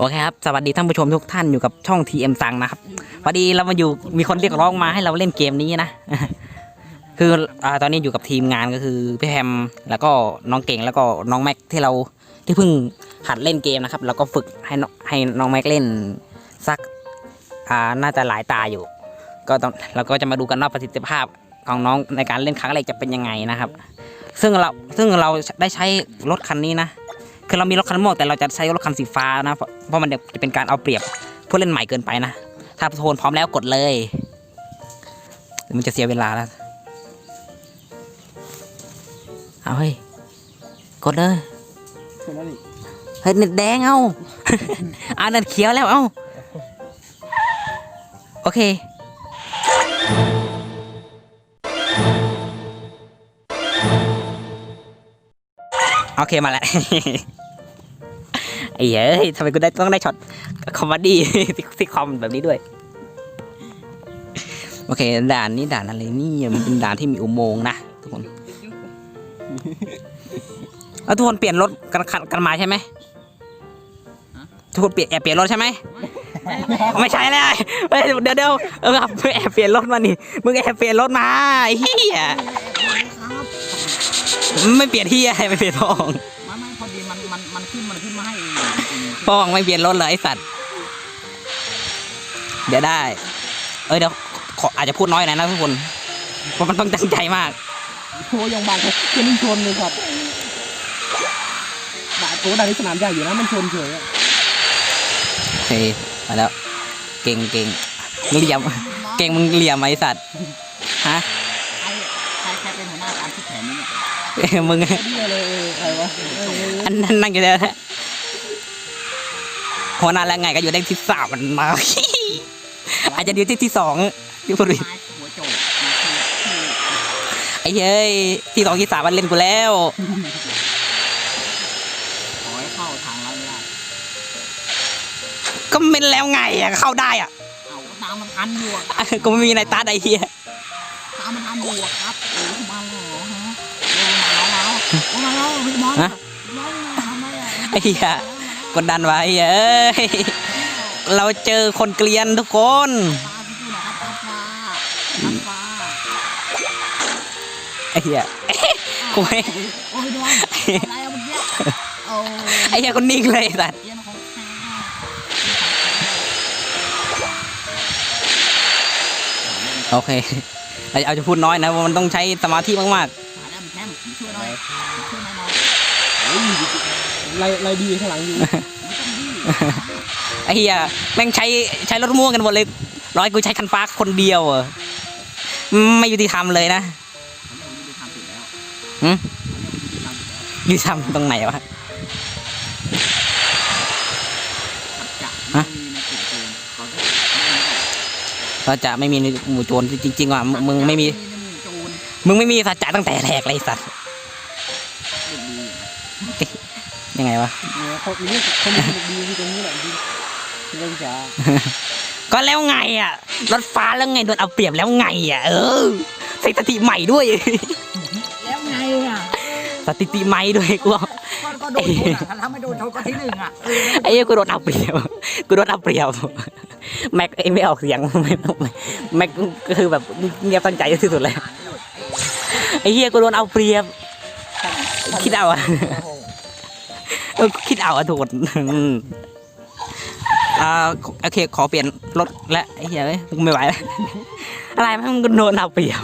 โอเคครับ สวัสดีท่านผู้ชมทุกท่านอยู่กับช่อง TM สังนะครับพอดีเรามาอยู่มีคนเรียกร้องมาให้เราเล่นเกมนี้นะ คืออ่าตอนนี้อยู่กับทีมงานก็คือพี่แฮมแล้วก็น้องเก่งแล้วก็น้องแม็กที่เราที่เพิ่งหัดเล่นเกมนะครับเราก็ฝึกให้น้องให้น้องแม็กเล่นสักอ่าน่าจะหลายตาอยู่ ก็ต้องเราก็จะมาดูกันว่าประสิทธิภาพของน้องในการเล่นครั้งแรกจะเป็นยังไงนะครับ ซึ่งเราซึ่งเราได้ใช้รถคันนี้นะ คือเรามีรถคันม่วงแต่เราจะใช้รถคันสีฟ้านะ เพราะมันจะเป็นการเอาเปรียบผู้เล่นใหม่เกินไปนะ ถ้าโทนพร้อมแล้วกดเลย มันจะเสียเวลาแล้ว เอาเฮ้ย กดเลยเสร็จแล้วนี่เฮ้ยเน็ตแดงเอาอ่าเน็ตเขียวแล้วเอาโอเคโอเคมาแล้ว ไอ้เฮ้ยทำไมกูได้ต้องได้ช็อตคอมเมดี้ซิคอมแบบนี้ด้วย โอเค ด่านนี้ด่านอะไรนี่มันเป็นด่านที่มีอุโมงค์นะทุกคนแล้วทุกคนเปลี่ยนรถกันกันกันมาใช่ไหมทุกคนเปลี่ยนแอบเปลี่ยนรถใช่ไหมไม่ใช่เลยเดี๋ยวเดี๋ยวเออครับแอบเปลี่ยนรถมานี่มึงแอบเปลี่ยนรถมาเฮียไม่เปลี่ยนเฮียไม่เปลี่ยนพองไม่ไม่พอดีมันมันมันขึ้นมันขึ้นมาให้ เองพองไม่เปลี่ยนรถเลยไอ้สัตว์ เดี๋ยวได้ เอ้ยเดี๋ยวขออาจจะพูดน้อยหน่อยนะทุกคน เพราะมันต้องตั้งใจมากโชว์ยังบางเลยแค่นี้ชนเลยครับด่าตัวด่าในสนามใหญ่อยู่นะมันชนเฉยอะโอเคมาแล้ว เก่งเก่งมึงเหลี่ยม เก่งมึงเหลี่ยมไหมไอ้สัตว์ ฮะ ใครใครใครเป็นหัวหน้าการคิดแผนนี้เนี่ยเอ้ยมึงเดียวเลยใครวะอันนั้นนั่งอยู่แล้วนะ หัวหน้าแล้วไงก็อยู่ได้ที่สามมันมา อาจจะอยู่ที่ที่สองที่พูดผิดไม้หัวโจกนะคือคือไอ้เฮ้ยที่สองที่สามมันเล่นกูแล้วขอให้เข้าทางเราไม่ได้ก็เป็นแล้วไงอะเข้าได้อะเอาก็ตามมันทันอยู่อะก็ไม่มีในตาใดเฮียตามมันทันอยู่อะครับโอ้ยมาแล้วเหรอฮะโอ้ยมาแล้วโอ้ยมาแล้วพี่มอสมอสมาทำไมอะ ไอ้เหี้ย กดดันไว้เอ้ยเราเจอคนเกลียนทุกคนฟ้าพี่ดูนะครับฟ้าฟ้าฟ้าไอ้เหี้ยกูไม่โอ้ยโดนอะไรอะเมื่อกี้โอ้ไอ้เหี้ยคนนิ่งเลยไอ้สัตว์เกมของข้าโอเคเราเอาจะพูดน้อยนะเพราะมันต้องใช้สมาธิมากหาแล้วแม่ช่วยหน่อยช่วยหน่อยหน่อยไล่ไล่ดีข้างหลังอยู่ไม่ต้องดีๆไอ้เหี้ยแม่งใช้ใช้รถม่วงกันหมดเลย ร้อยกูใช้คันฟ้าคนเดียวเหรอไม่ยุติธรรมเลยนะผมไม่ได้ทำผิดแล้วหืมผมไม่ได้ทำผิดแล้วยุติธรรมตรงไหนวะจะฮะไม่มีในกลุ่มโจรก่อนที่เราจะไม่มีหมู่โจรจริงๆว่ะมึงมึงไม่มีในหมู่โจรมึงไม่มีสัจจะตั้งแต่แรกเลยไอ้สัตว์เด็กดี ยังไงวะเนี่ยเขามีเรื่องเขามีเรื่องดีที่ตรงนี้แหละที่ที่เราจะก็แล้วไงอะ รถฟ้าแล้วไงโดนเอาเปรียบแล้วไงอะ เออสถิติใหม่ด้วย แล้วไงอะสถิติใหม่ด้วยกูบอกก็ก็โดนชนอะถ้าไม่โดนชนก็ที่หนึ่งอะเออไอ้เหี้ยกูโดนเอาเปรียบกูโดนเอาเปรียบแม็กเอ้ยไม่ออกเสียงไม่ไม่แม็กก็คือแบบเงียบตั้งใจที่สุดเลยไอ้เหี้ยกูโดนเอาเปรียบคิดเอาอะเออคิดเอาอะทุกคนอืมอ่าโอเคขอเปลี่ยนรถและไอ้เหี้ยเอ้ยกูไม่ไหวแล้วอะไรมันก็โดนเอาเปรียบ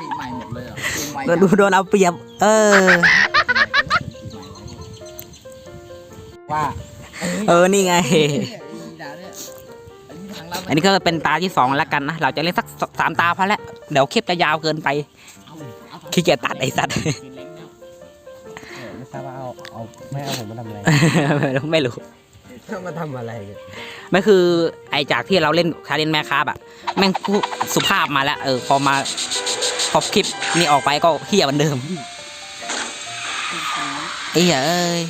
ปีใหม่หมดเลยอะเกมไวโดนดูโดนเอาเปรียบ เออ ว่าเออนี่ไงด่าเนี่ยอันนี้ทางเราอันนี้ก็เป็นตาที่สองแล้วกันนะ เราจะเล่นสักสามตาพอแล้ว เดี๋ยวคลิปจะยาวเกินไป เอาเอาขี้เกียจตัดไอ้สัตว์ไม่ทราบว่าเอา เอาไม่เอาผมมาทำอะไรไม่รู้เอามาทำอะไรเนี่ยไม่คือไอจากที่เราเล่นคาเล่นแม่คาบอะแม่งพูดสุภาพมาแล้ว เออ พอมาพอคลิปนี้ออกไปก็เฮี้ยเหมือนเดิมไอ้เหี้ยเอ้ย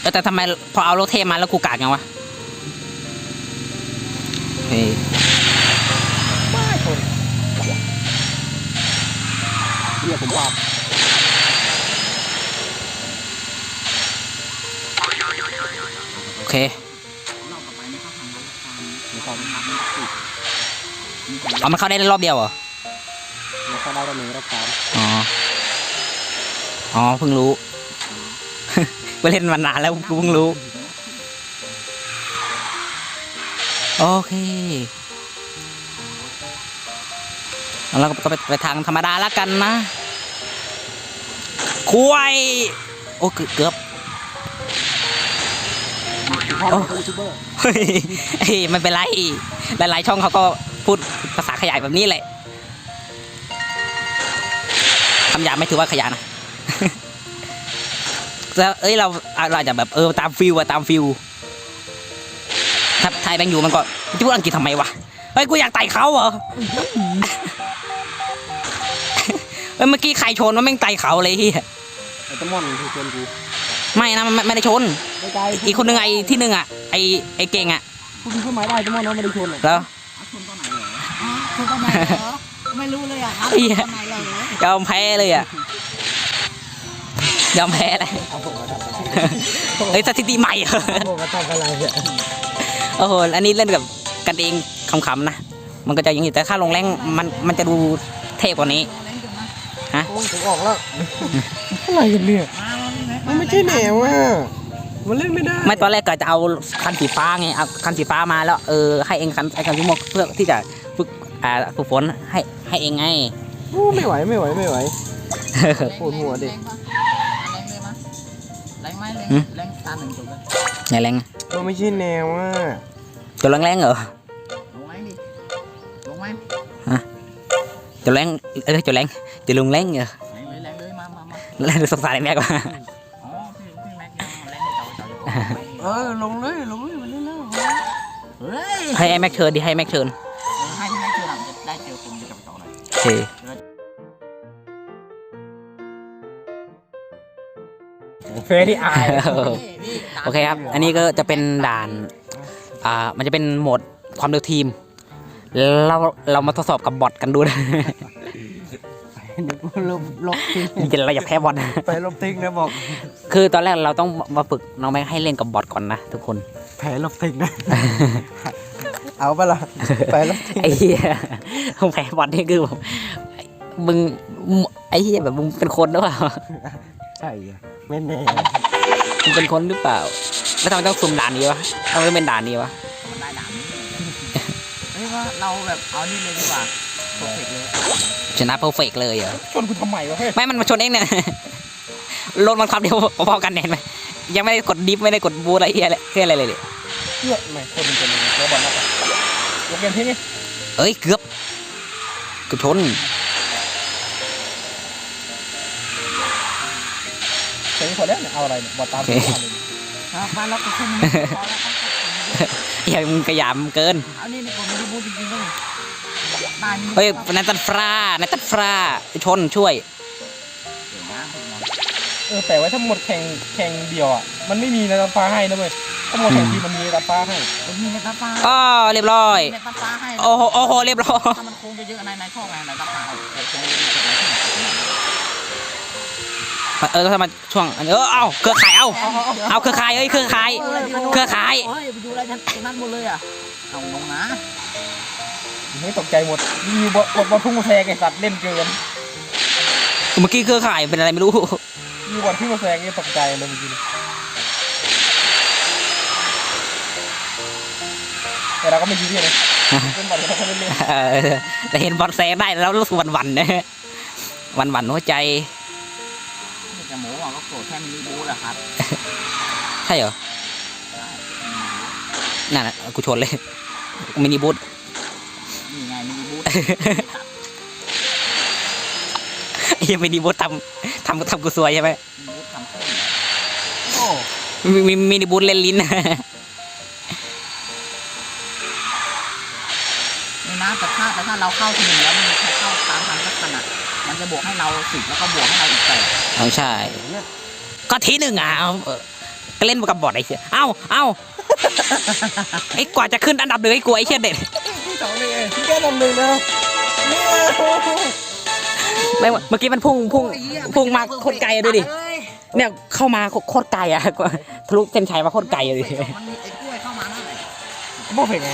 เออแต่ทำไมพอเอารถเทมาแล้วกูกากยังวะเฮ้ยเรียกผมว่า คนเอามันเข้าได้รอบเดียวเหรอแล้วก็ได้รอบหนึ่งรอบสามอ๋อ อ๋อ เพิ่งรู้ไปเล่นมานานแล้วกูเพิ่งรู้ โอเคแล้วก็ไปไปทางธรรมดาแล้วกันนะคุยโอ้เกือบเกือบพ่อ โอ้เป็นยูทูบเบอร์เฮ้ยเฮ้ยไม่เป็นไร หลายๆช่องเขาก็พูดภาษาขยายแบบนี้แหละคำหยาบไม่ถือว่าขยะนะแล้วเอ้ยเราเราอาจจะแบบเออตามฟิลอะตามฟิลถ้าไทยแบงค์อยู่มันก็จะพูดอังกฤษทำไมวะเฮ้ยกูอยากไต่เขาเหรอเฮ้ยเมื่อกี้ใครชนว่าแม่งไต่เขาเลยเฮียไอ้ตะมอนคือชวนกู ไม่นะไม่ไม่ได้ชน ไม่ไกลอีกคนนึงไอ้ที่หนึ่งอะไอ้ไอ้เก่งอะกูมีเครื่องหมายได้ตะมอนนะไม่ได้ชวนหรอกแล้วเอาชนตอนไหนเหรออ๋อชนตอนไหนเหรอไม่รู้เลยอะครับเหี้ยตอนไหนเหรอยอมแพ้เลยอะยอมแพ้เลยเอาผมมาทำอะไรเฮ้ยสถิติใหม่เหรอเอาผมมาทำอะไรเนี่ยโอ้โหอันนี้เล่นกับกันเองขำๆนะมันก็จะอย่างนี้แต่ถ้าลงแรงมันมันจะดูเทพกว่านี้เล่นกันนะโอ้ยผมออกแล้วอะไรกันเนี่ย ไม่ใช่แหนวอะมันเล่นไม่ได้ไม่ตอนแรกก็จะเอาคันสีฟ้าไงเอาคันสีฟ้ามาแล้วเออให้เองคันไอ้คันสีม่วงเพื่อที่จะฝึกอ่าฝึกฝนให้ให้เองไงโอ้ไม่ไหวไม่ไหวไม่ไหวปวดหัวดิแรงปะแรงเลยมะแรงไหมแรงหืมแรงตาหนึ่งจบเลยไหนแรงมันไม่ใช่แนวอะจะแรงแรงๆเหรอลงไหมดิลงไหมจะแรงเออจะแรงจะลงแรงเหรอแรงเลยแรงเลยมามามาแรงสงสารไอ้แม็กว่า เจ้าเจ้าเออลงเลยลงเลยมันเล่นแล้วเฮ้ยให้ไอ้แม็กเชิญดิให้แม็กเชิญเออให้พี่แม็กเจอหลังจะได้เจอคนจะกับเจ้าเลยโอเคเฟรที่อายโอเคครับ อันนี้ก็จะเป็นด่าน อ่า มันจะเป็นโหมดความเร็วทีม เราเรามาทดสอบกับบอทกันดูนะนึกว่าลบลบทิ้งจริงๆเราอย่าแพ้บอทนะไปลบทิ้งนะบอก คือตอนแรกเราต้องมาฝึกน้องแม็กให้เล่นกับบอทก่อนนะทุกคน แผลลบทิ้งนะ เอาปะล่ะไปลบทิ้งไอ้เหี้ยผมแพ้บอทนี่คือผมมึงไอ้เหี้ยแบบมึงเป็นคนหรือเปล่าใช่อะไม่แน่มึงเป็นคนหรือเปล่าแล้วทำไมต้องสุ่มด่านนี้วะทำไมต้องเป็นด่านนี้วะมันได้ด่านนี้เฮ้ยว่าเราแบบเอานี่เลยดีกว่าโปรเฟกเลยชนะเพอร์เฟกเลยเหรอชวนกูทำไมวะเฮ้ยไม่มันมาชนเองเนี่ย รถมันขับเดียวพอๆกันเห็นไหมยังไม่ได้กดดิฟไม่ได้กดบูทอะไรเหี้ยอะไรเหี้ยอะไรเลยเลยเพื่อไม่คนมันจะมีเชื้อบอลแล้วยกเกมที่นี่เอ้ยเกือบเกือบชนเซ็งพอแล้วเนี่ยเอาอะไรเนี่ยบอลตามโอเคกูมาเลยครับมาแล้วก็แค่นี้พอแล้วครับเหี้ยมึงกระยำเกินเอานี่ในกลุ่มไม่ได้พูดจริงๆเลยได้นี่เฮ้ยนันตันฟรานันตันฟราชนช่วย เออแต่ว่าถ้าหมดแข่งแข่งเดียวอะมันไม่มีนะฟ้าให้นะเว้ยถ้าหมดแข่งทีมมันมีนะฟ้าให้ผมมีในตาฟ้าอ๋อเรียบร้อยในตาฟ้าให้โอ้โหโอ้โหเรียบร้อย ถ้ามันโค้งเยอะๆในในช่องไงในตาฟ้าเอาโค้งเยอะๆในช่องเออถ้ามาช่วงอันนี้เออเอาเครือข่ายเอาเอาเครือข่ายเอ้ยเครือข่าย เครือข่ายเฮ้ยไปดูอะไรกันนั่นหมดเลยอะเอาลงนะไม่ตกใจหมดมีบอลบอลพุ่งมาแซงไอ้สัตว์เล่นเกินเมื่อกี้เครือข่ายเป็นอะไรไม่รู้ มีบอลพุ่งมาแซงนี่ตกใจเลยเมื่อกี้แต่เราก็ไม่ยิ้มเลยเป็นบอลเราก็เล่นเออแต่เห็นบอลแซงได้แล้วรู้สึกหวันวันๆนะหวันวันๆหัวใจนี่จะหมูอะก็โกรธแค่มินิบูแหละครับใช่เหรอนั่นน่ะกูชนเลยมินิบูทนี่ไงมินิบู ไอ้มินิบูททำทำทำกูสวยใช่ไหมมินิบูทำขึ้นโอ้มีมีมินิบูทเล่นลิ้นนี่นะแต่ถ้าแต่ถ้าเราเข้าทีหนึ่งแล้วไมมีใครเข้าตามทันสักขนาดมันจะบวกให้เราสิบแล้วก็บวกให้เราอีกแปดเอาใช่ ก็ทีหนึ่งอะเอาเออก็เล่นกับบอทไอ้เชี่ยเอ้าเอ้าไอ้กว่าจะขึ้นอันดับหนึ่งไอ้กูไอ้เชี่ยเด็ดที่สองเลยเองที่แค่ลำหนึ่งนะเนี่ย ไม่เมื่อกี้มันพุ่งพุ่งพุ่งมาโคตรไกลอะดูดิ เนี่ยเข้ามาโคตรไกลอะทะลุเส้นชัยมาโคตรไกลเลยมันมีไอ้กล้วยเข้ามาได้บ่เพ่งไง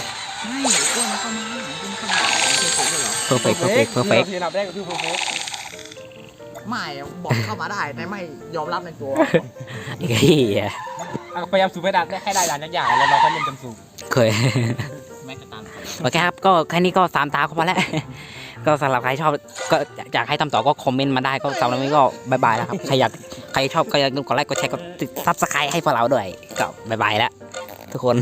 ไม่ไอ้กล้วยมันเข้ามาคุณเข้ามาเป็นสุดเลยเหรอ perfect perfect perfect ที่อันดับแรกก็คือเพอร์เฟกไม่บอกเข้ามาได้แต่ไม่ยอมรับในตัวไอ้เหี้ยพยายามสูบให้ได้ให้ได้ด่านยากๆแล้วเราค่อยเล่นจำสูบเคยแม้กระทั่งโอเคครับ ก็แค่นี้ก็สามตาก็พอแล้ว ก็สำหรับใครชอบก็อยากให้ทำต่อก็คอมเมนต์มาได้ก็สำหรับวันนี้ก็บายบายแล้วครับใครอยากใครชอบก็อย่าลืมกดไลค์กดแชร์กดซับสไครต์ให้พวกเราด้วยก็บายบายแล้วทุกคน